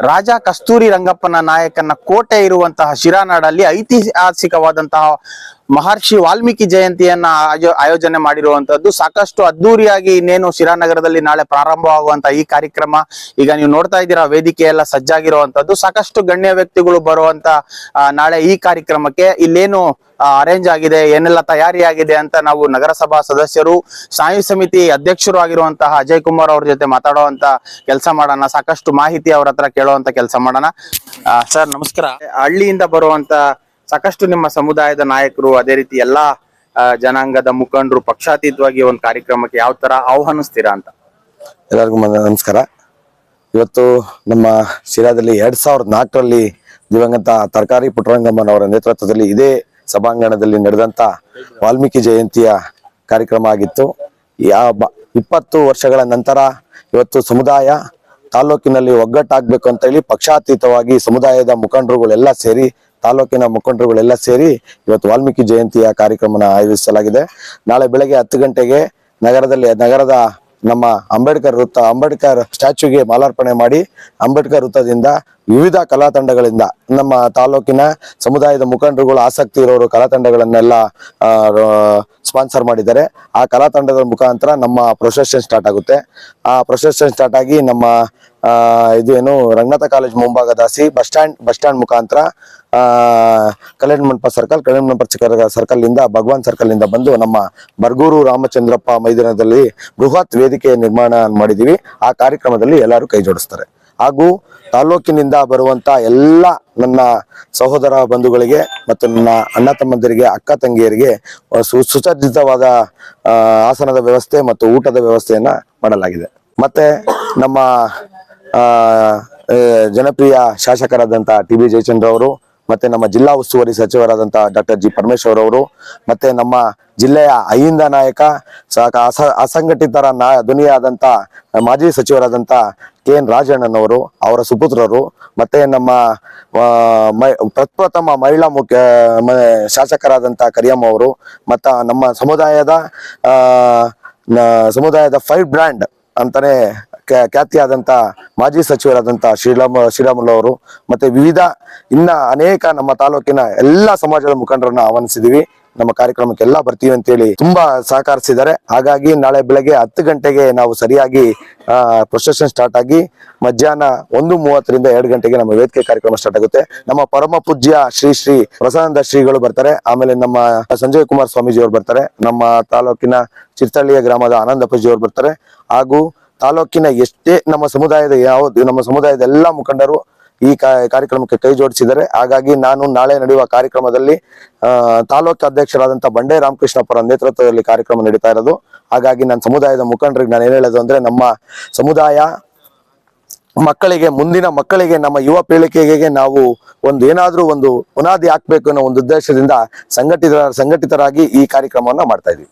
ರಾಜ ಕಸ್ತೂರಿ ರಂಗಪ್ಪನ ನಾಯಕನ ಕೋಟೆ ಇರುವಂತಹ ಶಿರಾನಾಡಲ್ಲಿ ಐತಿಹಾಸಿಕವಾದಂತಹ ಮಹರ್ಷಿ ವಾಲ್ಮೀಕಿ ಜಯಂತಿಯನ್ನ ಆಯೋ- ಆಯೋಜನೆ ಮಾಡಿರುವಂತದ್ದು ಸಾಕಷ್ಟು ಅದ್ದೂರಿಯಾಗಿ ಇನ್ನೇನು ಶಿರಾನಗರದಲ್ಲಿ ನಾಳೆ ಪ್ರಾರಂಭವಾಗುವಂತ ಈ ಕಾರ್ಯಕ್ರಮ. ಈಗ ನೀವು ನೋಡ್ತಾ ಇದ್ದೀರಾ, ವೇದಿಕೆ ಎಲ್ಲ ಸಜ್ಜಾಗಿರುವಂತದ್ದು. ಸಾಕಷ್ಟು ಗಣ್ಯ ವ್ಯಕ್ತಿಗಳು ಬರುವಂತ ನಾಳೆ ಈ ಕಾರ್ಯಕ್ರಮಕ್ಕೆ ಇಲ್ಲೇನು ಅರೇಂಜ್ ಆಗಿದೆ, ಏನೆಲ್ಲ ತಯಾರಿ ಆಗಿದೆ ಅಂತ ನಾವು ನಗರಸಭಾ ಸದಸ್ಯರು ಸ್ನಾಯು ಸಮಿತಿ ಅಧ್ಯಕ್ಷರು ಆಗಿರುವಂತಹ ಅಜಯ್ ಕುಮಾರ್ ಅವ್ರ ಜೊತೆ ಮಾತಾಡುವಂತ ಕೆಲಸ ಮಾಡೋಣ. ಸಾಕಷ್ಟು ಮಾಹಿತಿ ಅವ್ರ ಹತ್ರ ಕೇಳುವಂತ ಕೆಲಸ ಮಾಡೋಣ. ಸರ್, ನಮಸ್ಕಾರ. ಹಳ್ಳಿಯಿಂದ ಬರುವಂತ ಸಾಕಷ್ಟು ನಿಮ್ಮ ಸಮುದಾಯದ ನಾಯಕರು ಅದೇ ರೀತಿ ಎಲ್ಲಾ ಜನಾಂಗದ ಮುಖಂಡರು ಪಕ್ಷಾತೀತವಾಗಿ ಒಂದು ಕಾರ್ಯಕ್ರಮಕ್ಕೆ ಯಾವ ತರ ಆಹ್ವಾನಿಸ್ತೀರಾ ಅಂತ? ಎಲ್ಲರಿಗೂ ನಮಸ್ಕಾರ. ಇವತ್ತು ನಮ್ಮ ಶಿರಾದಲ್ಲಿ ಎರಡ್ ಸಾವಿರದ ನಾಲ್ಕರಲ್ಲಿ ದಿವಂಗತ ತರಕಾರಿ ಪುಟ್ಟರಂಗಮ್ಮನವರ ಅವರ ನೇತೃತ್ವದಲ್ಲಿ ಇದೇ ಸಭಾಂಗಣದಲ್ಲಿ ನಡೆದಂತ ವಾಲ್ಮೀಕಿ ಜಯಂತಿಯ ಕಾರ್ಯಕ್ರಮ ಆಗಿತ್ತು. ಯಾವ ಇಪ್ಪತ್ತು ವರ್ಷಗಳ ನಂತರ ಇವತ್ತು ಸಮುದಾಯ ತಾಲೂಕಿನಲ್ಲಿ ಒಗ್ಗಟ್ಟಾಗಬೇಕು ಅಂತ ಹೇಳಿ ಪಕ್ಷಾತೀತವಾಗಿ ಸಮುದಾಯದ ಮುಖಂಡರುಗಳೆಲ್ಲ ಸೇರಿ ತಾಲೂಕಿನ ಮುಖಂಡರುಗಳೆಲ್ಲ ಸೇರಿ ಇವತ್ತು ವಾಲ್ಮೀಕಿ ಜಯಂತಿಯ ಕಾರ್ಯಕ್ರಮನ ಆಯೋಜಿಸಲಾಗಿದೆ. ನಾಳೆ ಬೆಳಗ್ಗೆ ಹತ್ತು ಗಂಟೆಗೆ ನಗರದಲ್ಲಿ, ನಗರದ ನಮ್ಮ ಅಂಬೇಡ್ಕರ್ ವೃತ್ತ, ಅಂಬೇಡ್ಕರ್ ಸ್ಟ್ಯಾಚ್ಯೂಗೆ ಮಾಲಾರ್ಪಣೆ ಮಾಡಿ ಅಂಬೇಡ್ಕರ್ ವೃತ್ತದಿಂದ ವಿವಿಧ ಕಲಾ ತಂಡಗಳಿಂದ ನಮ್ಮ ತಾಲೂಕಿನ ಸಮುದಾಯದ ಮುಖಂಡರುಗಳು ಆಸಕ್ತಿ ಇರೋರು ಕಲಾ ತಂಡಗಳನ್ನೆಲ್ಲ ಸ್ಪಾನ್ಸರ್ ಮಾಡಿದ್ದಾರೆ. ಆ ಕಲಾ ತಂಡಗಳ ಮುಖಾಂತರ ನಮ್ಮ ಪ್ರೊಸೆಷನ್ ಸ್ಟಾರ್ಟ್ ಆಗುತ್ತೆ. ಆ ಪ್ರೊಸೆಷನ್ ಸ್ಟಾರ್ಟ್ ಆಗಿ ನಮ್ಮ ಇದೇನು ರಂಗನಾಥ ಕಾಲೇಜ್ ಮುಂಭಾಗದಾಸಿ ಬಸ್ ಸ್ಟ್ಯಾಂಡ್ ಬಸ್ ಸ್ಟ್ಯಾಂಡ್ ಮುಖಾಂತರ ಕಲ್ಯಾಣ ಮಂಟಪ ಸರ್ಕಲ್, ಕಲ್ಯಾಣ ಮಂಟಪ ಸರ್ಕಲ್ ಇಂದ ಭಗವಾನ್ ಸರ್ಕಲ್ ಇಂದ ಬಂದು ನಮ್ಮ ಬರ್ಗೂರು ರಾಮಚಂದ್ರಪ್ಪ ಮೈದಾನದಲ್ಲಿ ಬೃಹತ್ ವೇದಿಕೆ ನಿರ್ಮಾಣ ಮಾಡಿದೀವಿ ಆ ಕಾರ್ಯಕ್ರಮದಲ್ಲಿ ಎಲ್ಲರೂ ಕೈ ಜೋಡಿಸ್ತಾರೆ. ಹಾಗೂ ತಾಲೂಕಿನಿಂದ ಬರುವಂತ ಎಲ್ಲ ನನ್ನ ಸಹೋದರ ಬಂಧುಗಳಿಗೆ ಮತ್ತು ನನ್ನ ಅಣ್ಣ ತಮ್ಮಂದಿರಿಗೆ, ಅಕ್ಕ ತಂಗಿಯರಿಗೆ ಸು, ಸುಸಜ್ಜಿತವಾದ ಆಸನದ ವ್ಯವಸ್ಥೆ ಮತ್ತು ಊಟದ ವ್ಯವಸ್ಥೆಯನ್ನ ಮಾಡಲಾಗಿದೆ. ಮತ್ತೆ ನಮ್ಮ ಜನಪ್ರಿಯ ಶಾಸಕರಾದಂತ ಟಿ ಬಿ ಜಯಚಂದ್ರ ಅವರು ಮತ್ತೆ ನಮ್ಮ ಜಿಲ್ಲಾ ಉಸ್ತುವಾರಿ ಸಚಿವರಾದಂತಹ ಡಾಕ್ಟರ್ ಜಿ ಪರಮೇಶ್ವರ್ ಅವರು, ಮತ್ತೆ ನಮ್ಮ ಜಿಲ್ಲೆಯ ಅಹಿಂದ ನಾಯಕ ಅಸಂಘಟಿತರ ನಾ ಮಾಜಿ ಸಚಿವರಾದಂತ ಕೆ ಎನ್ ರಾಜಣ್ಣನವರು, ಅವರ ಸುಪುತ್ರರು, ಮತ್ತೆ ನಮ್ಮ ಪ್ರಪ್ರಥಮ ಮಹಿಳಾ ಮುಖ್ಯ ಶಾಸಕರಾದಂತ ಕರಿಯಮ್ಮ ಅವರು, ಮತ್ತು ನಮ್ಮ ಸಮುದಾಯದ ಸಮುದಾಯದ ಫೈರ್ ಬ್ರ್ಯಾಂಡ್ ಅಂತಾನೆ ಖ್ಯಾ- ಖ್ಯಾತಿಯಾದಂತ ಮಾಜಿ ಸಚಿವರಾದಂಥ ಶ್ರೀರಾಮ ಶ್ರೀರಾಮುಲು ಅವರು ಮತ್ತೆ ವಿವಿಧ ಇನ್ನ ಅನೇಕ ನಮ್ಮ ತಾಲೂಕಿನ ಎಲ್ಲಾ ಸಮಾಜದ ಮುಖಂಡರನ್ನ ಆಹ್ವಾನಿಸಿದೀವಿ. ನಮ್ಮ ಕಾರ್ಯಕ್ರಮಕ್ಕೆ ಎಲ್ಲಾ ಬರ್ತೀವಿ ಅಂತೇಳಿ ತುಂಬಾ ಸಹಕರಿಸಿದ್ದಾರೆ. ಹಾಗಾಗಿ ನಾಳೆ ಬೆಳಗ್ಗೆ ಹತ್ತು ಗಂಟೆಗೆ ನಾವು ಸರಿಯಾಗಿ ಪ್ರೊಸೆಷನ್ ಸ್ಟಾರ್ಟ್ ಆಗಿ ಮಧ್ಯಾಹ್ನ ಒಂದು ಮೂವತ್ತರಿಂದ ಎರಡು ಗಂಟೆಗೆ ನಮ್ಮ ವೇದಿಕೆ ಕಾರ್ಯಕ್ರಮ ಸ್ಟಾರ್ಟ್ ಆಗುತ್ತೆ. ನಮ್ಮ ಪರಮ ಪೂಜ್ಯ ಶ್ರೀ ಶ್ರೀ ಪ್ರಸಾನಂದ ಶ್ರೀಗಳು ಬರ್ತಾರೆ. ಆಮೇಲೆ ನಮ್ಮ ಸಂಜಯ್ ಕುಮಾರ್ ಸ್ವಾಮೀಜಿ ಅವರು ಬರ್ತಾರೆ. ನಮ್ಮ ತಾಲೂಕಿನ ಚಿರ್ತಳ್ಳಿಯ ಗ್ರಾಮದ ಆನಂದಪ್ಪಜಿ ಬರ್ತಾರೆ. ಹಾಗೂ ತಾಲೂಕಿನ ಎಷ್ಟೇ ನಮ್ಮ ಸಮುದಾಯದ ಯಾವ ನಮ್ಮ ಸಮುದಾಯದ ಎಲ್ಲ ಮುಖಂಡರು ಈ ಕಾರ್ಯಕ್ರಮಕ್ಕೆ ಕೈ ಜೋಡಿಸಿದ್ದಾರೆ. ಹಾಗಾಗಿ ನಾನು ನಾಳೆ ನಡೆಯುವ ಕಾರ್ಯಕ್ರಮದಲ್ಲಿ ತಾಲೂಕು ಅಧ್ಯಕ್ಷರಾದಂಥ ಬಂಡೆ ರಾಮಕೃಷ್ಣಪ್ಪರ ನೇತೃತ್ವದಲ್ಲಿ ಕಾರ್ಯಕ್ರಮ ನಡೀತಾ ಇರೋದು. ಹಾಗಾಗಿ ನನ್ನ ಸಮುದಾಯದ ಮುಖಂಡರಿಗೆ ನಾನು ಏನು ಹೇಳೋದು ಅಂದ್ರೆ, ನಮ್ಮ ಸಮುದಾಯ ಮಕ್ಕಳಿಗೆ, ಮುಂದಿನ ಮಕ್ಕಳಿಗೆ, ನಮ್ಮ ಯುವ ಪೀಳಿಗೆಗೆ ನಾವು ಒಂದು ಏನಾದರೂ ಒಂದು ಬುನಾದಿ ಹಾಕ್ಬೇಕು ಅನ್ನೋ ಒಂದು ಉದ್ದೇಶದಿಂದ ಸಂಘಟಿತ, ಸಂಘಟಿತರಾಗಿ ಈ ಕಾರ್ಯಕ್ರಮವನ್ನ ಮಾಡ್ತಾ ಇದೀವಿ.